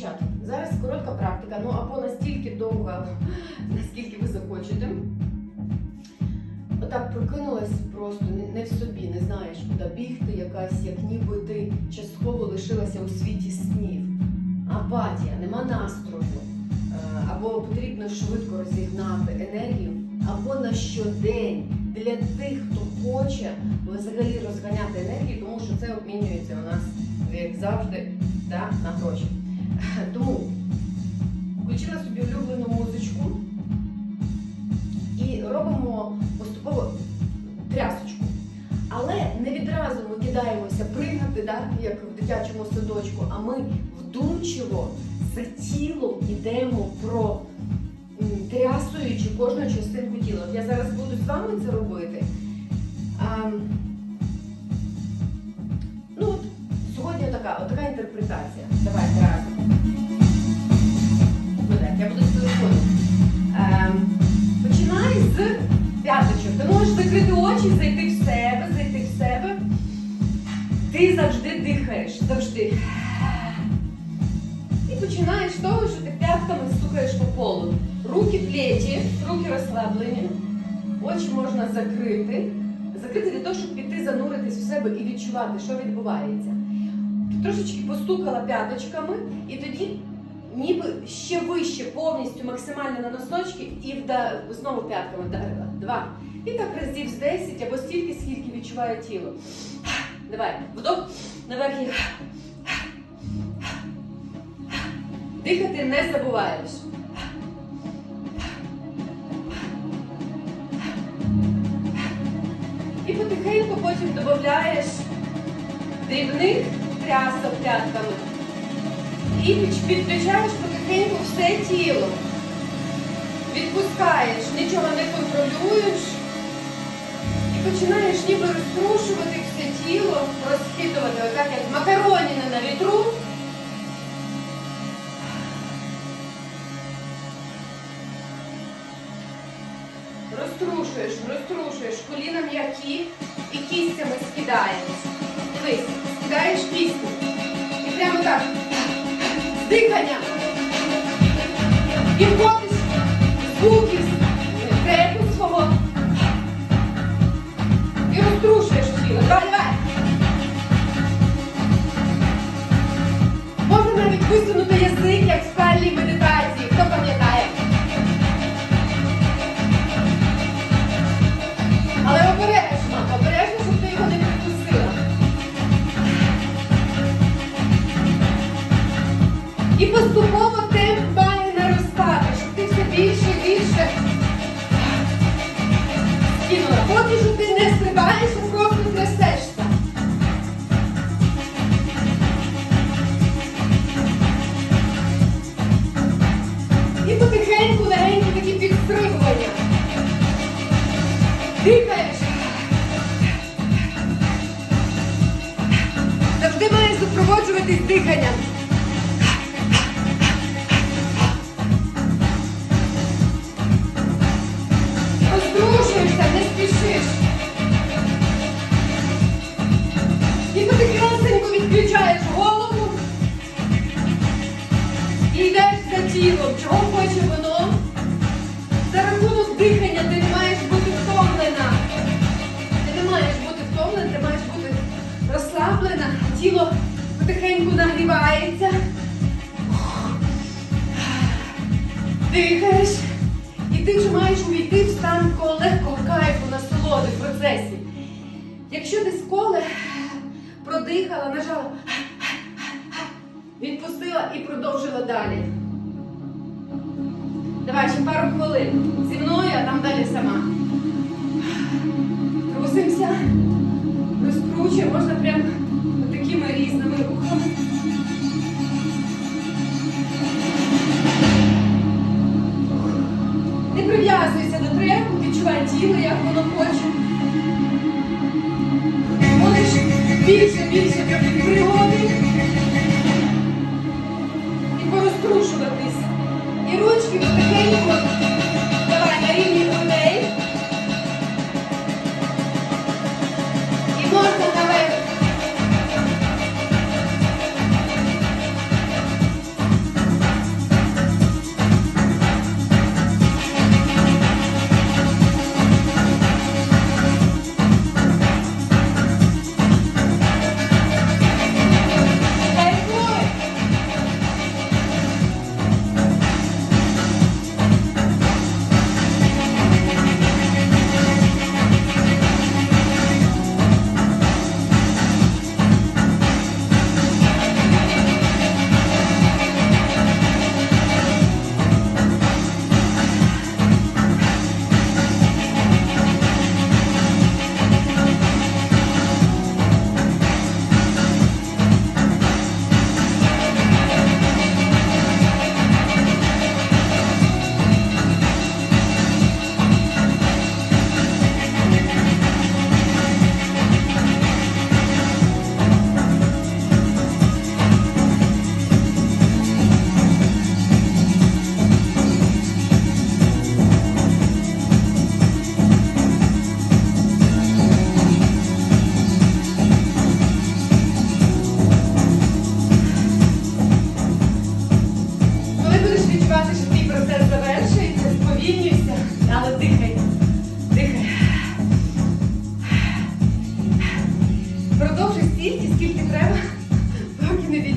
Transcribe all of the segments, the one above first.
Дівчата, зараз коротка практика, ну або настільки довга, наскільки ви захочете. Отак прокинулась просто не, не в собі, не знаєш, куди бігти, якась, як ніби ти частково лишилася у світі снів. Апатія, нема настрою. Е, Або потрібно швидко розігнати енергію, або на щодень для тих, хто хоче взагалі розганяти енергію, тому що це обмінюється у нас, як завжди, да, на гроші. Тому включила собі улюблену музичку і робимо поступово трясочку. Але не відразу ми кидаємося пригати, да, як в дитячому садочку, а ми вдумчиво за тілом йдемо про трясуючи кожну частинку тіла. Я зараз буду з вами це робити. А, ну от сьогодні така, така інтерпретація. Давайте очі, зайти в себе, зайти в себе. Ти завжди дихаєш, завжди. І починаєш з того, що ти п'ятками стукаєш по полу. Руки плеті, руки розслаблені, очі можна закрити. Закрити для того, щоб піти зануритись в себе і відчувати, що відбувається. Трошечки постукала п'яточками, і тоді ніби ще вище, повністю максимально на носочки і вда... знову п'ятками вдарила. Два. І так разів з 10 або стільки, скільки відчуває тіло. Давай, вдох, наверх і Дихати не забуваєш. І потихеньку потім додаєш дрібних трясок п'ятками. І підключаєш потихеньку все тіло. Відпускаєш, нічого не контролюєш. І починаєш ніби розтрушувати все тіло, розхитувати, отак як макароніни на вітру. Розтрушуєш, розтрушуєш, коліна м'які і кістями скидаєш. Дивись, скидаєш кісті. І прямо так. Дихання. І входиш в звуки з треку свого. І розтрушуєш тіло. Давай. Можна навіть висунути язик, як в пальній медитації. Дихаєш. Завжди маєш супроводжуватись диханням. Розтрушуєшся, не спішиш. І потихеньку відключаєш голову. І йдеш за тілом. Чого хоче воно? Тіло потихеньку нагрівається. Дихаєш. І ти вже маєш увійти в стан такого легкого кайфу, насолоди в процесі. Якщо десь коле продихала, нажала, відпустила і продовжила далі. Давай ще пару хвилин. Зі мною, а там далі сама. Як воно хоче. Вони ж більше, більше пригоди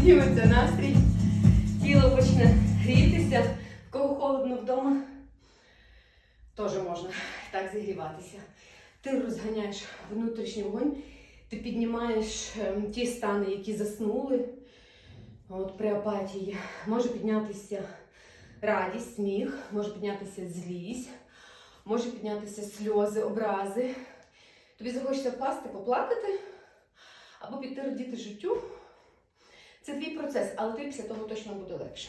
підніметься настрій, тіло почне грітися. В кого холодно вдома, теж можна так зігріватися. Ти розганяєш внутрішній вогонь, ти піднімаєш ем, ті стани, які заснули. От При апатії може піднятися радість, сміх, може піднятися злість, може піднятися сльози, образи. Тобі захочеться впасти, поплакати або піти радіти життю. Це твій процес, але тобі після того точно буде легше.